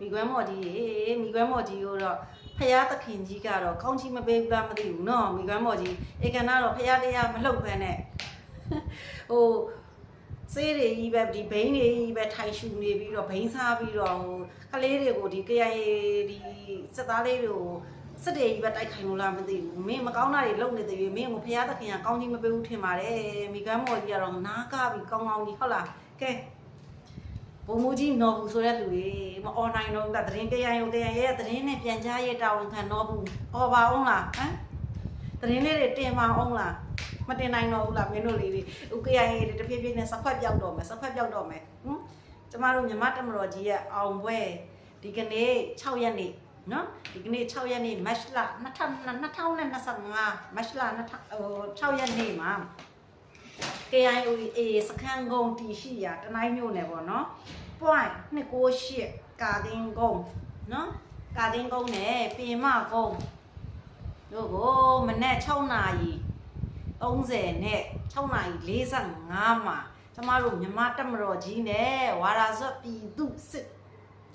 မိကွမ်းမော်ကြီးရေမိကွမ်းမော်ကြီးကိုတော့ဖယားသခင်ကြီးကတော့ကောင်းချီးမပေးဘူးလားမသိဘူးနော်မိကွမ်းမော်ကြီးဧကနာတော့ဖယားတရားမလှုပ်ဖမ်းနဲ့ဟိုစေးတွေကြီးပဲဒီဘိန်းတွေကြီးပဲထိုင်ရှူနေပြီးတော့ဘိန်းစားပြီးတော့ဟိုကလေးတွေကိုဒီ KIA ဒီစက်သားလေးတွေကိုစက်တွေကြီးပဲတိုက်ခိုင်လို့လားမသိဘူးမင်းမကောင်းတာတွေလုပ်နေသေးပြီမင်းကိုဖယားသခင်ကကောင်းချီးမပေးဘူးထင်ပါတယ်မိကွမ်းမော်ကြီးကတော့နားကပြီးကောင်းကောင်းကြီးဟုတ်လားကဲ ဘုံမူကြီးနော်ဘူးဆိုတဲ့လူတွေမအွန်လိုင်းတော့ကသတင်းကြရရုံကြရရဲ့သတင်းနဲ့ပြန်ကြားရဲ့တာဝန်ခံတော့ဘူးអော်ပါအောင်လားဟမ်သတင်းလေးတွေတင်ပါအောင်လားမတင်နိုင်တော့ဘူးလားမင်းတို့လေးတွေဥကရရဲ့တဖြည်းဖြည်းနဲ့စခွက်ပြောက်တော့မယ်စခွက်ပြောက်တော့မယ်ဟမ်ကျမတို့မြမတမတော်ကြီးရဲ့အောင်ပွဲဒီကနေ့6ရက်နေ့နော်ဒီကနေ့6ရက်နေ့မတ်လ2025မတ်လ6ရက်နေ့မှာ KIOA စခန်းကုန်းတီရှိရာတနိုင်းမြို့နယ်ပေါ့နော် point 298ကာဒင်းကုန်းနော်ကာဒင်းကုန်းနဲ့ပြင်မကုန်းတို့ကိုမနေ့6နာရီ30နဲ့6နာရီ45မှာကျမတို့မြမတက်မတော်ကြီးနဲ့ဝါရာဇတ်ပြည်သူစစ်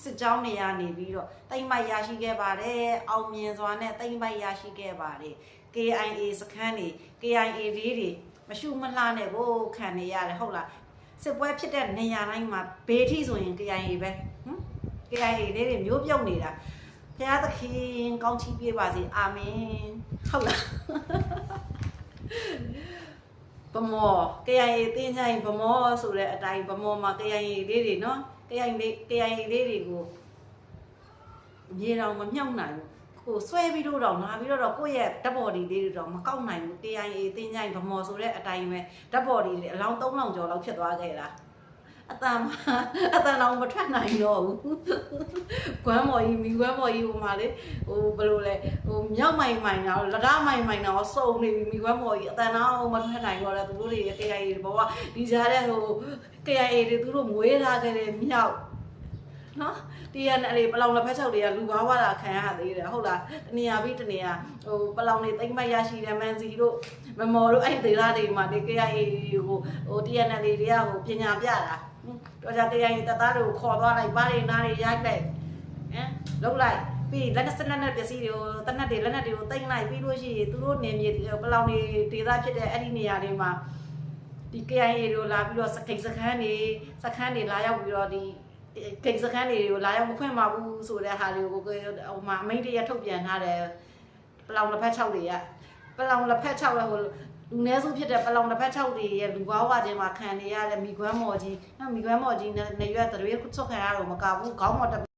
စစ်ကြောင်းနေရနေပြီးတော့တိမ့်မိုက်ရရှိခဲ့ပါတယ်အောင်မြင်စွာနဲ့တိမ့်မိုက်ရရှိခဲ့ပါတယ် KIA စခန်းတွေ KIA လေးတွေမရှုမလှနဲ့ကိုခံနေရတယ်ဟုတ်လားစစ်ပွဲဖြစ်တဲ့နေရာတိုင်းမှာဘေးထိဆိုရင် KIA ပဲဟမ် KIA လေးတွေမျိုးပြုတ်နေတာဖရာသခင်ကောင်းချီးပေးပါစေအာမင်ဟုတ်လား ဗမော KIA တင်းချိုင်ဗမောဆိုတဲ့အတိုင်းဗမောမှာ KIA လေးတွေနော် KIA လေး KIA လေးတွေကိုမြေတော်မမြုပ်နိုင်ဘူးကိုဆွဲပြီးတော့တော့ငါပြီးတော့တော့ကိုယ့်ရဲ့ဓာတ်ဘော်ဒီလေးတွေတော့မကောက်နိုင်ဘူး TIA တင်းကြိုင်ဗမော်ဆိုတဲ့အတိုင်းပဲဓာတ်ဘော်ဒီလေးအလောင်း3000ကျော်လောက်ဖြစ်သွားခဲ့တာအတန်မအတန်တော့မထွက်နိုင်တော့ဘူး ကွမ်းမော်ကြီးမိကွမ်းမော်ကြီးဟိုမှာလေဟိုဘယ်လိုလဲဟိုမြောက်မိုင်မိုင်တော့လကားမိုင်မိုင်တော့စုံနေပြီမိကွမ်းမော်ကြီးအတန်တော့မထွက်နိုင်တော့လဲသူတို့တွေ KIA တွေဘောကဒီကြားတဲ့ဟို KIA တွေသူတို့မွေးလာခဲ့တဲ့မြောက်နော် TNL ပလောင်လက်ဖက်ချုပ်တွေကလူဘာဝတာခံရသေးတယ်ဟုတ်လားတနေရာပြီးတနေရာဟိုပလောင်တွေတိမ့်မိုက်ရရှိတယ်မန်စီတို့မမော်တို့အဲ့ဒီဒေသတွေမှာဒီ KIA ဟိုဟို TNL တွေကဟိုပညာပြတာတော့ကြ KIA တပ်သားတွေကိုခေါ်သွားလိုက်ပါးတွေနားတွေရိုက်လိုက် ဟမ်လုံးလိုက်ပြီးလက်နက်စနက်နဲ့ပစ္စည်းတွေကိုတနက်တွေလက်နက်တွေကိုတိမ့်လိုက်ပြီးလို့ရှိရင်သူတို့နေမြေပလောင်တွေဒေသဖြစ်တဲ့အဲ့ဒီနေရာတွေမှာဒီ KIA တို့လာပြီးတော့စကိတ်စခန်းတွေစခန်းတွေလာရောက်ပြီးတော့ဒီကိစ္စခန်းတွေကိုလာရောက်မခွင့်ပါဘူးဆိုတဲ့ဟာတွေကိုကိုဟိုမှာအမိန့်တရထုတ်ပြန်ထားတယ်ပလောင်လက်ဖက်6တွေကပလောင်လက်ဖက်6လဲဟိုလူနည်းစုဖြစ်တဲ့ပလောင်လက်ဖက်6တွေရဲ့လူဘာဝချင်းမှာခံနေရတဲ့မိကွမ်းမော်ကြီးမိကွမ်းမော်ကြီးနဲ့ရွက်တွေခွတ်ဆုတ်ခံရတော့မကဘူးခေါင်းမော်တက်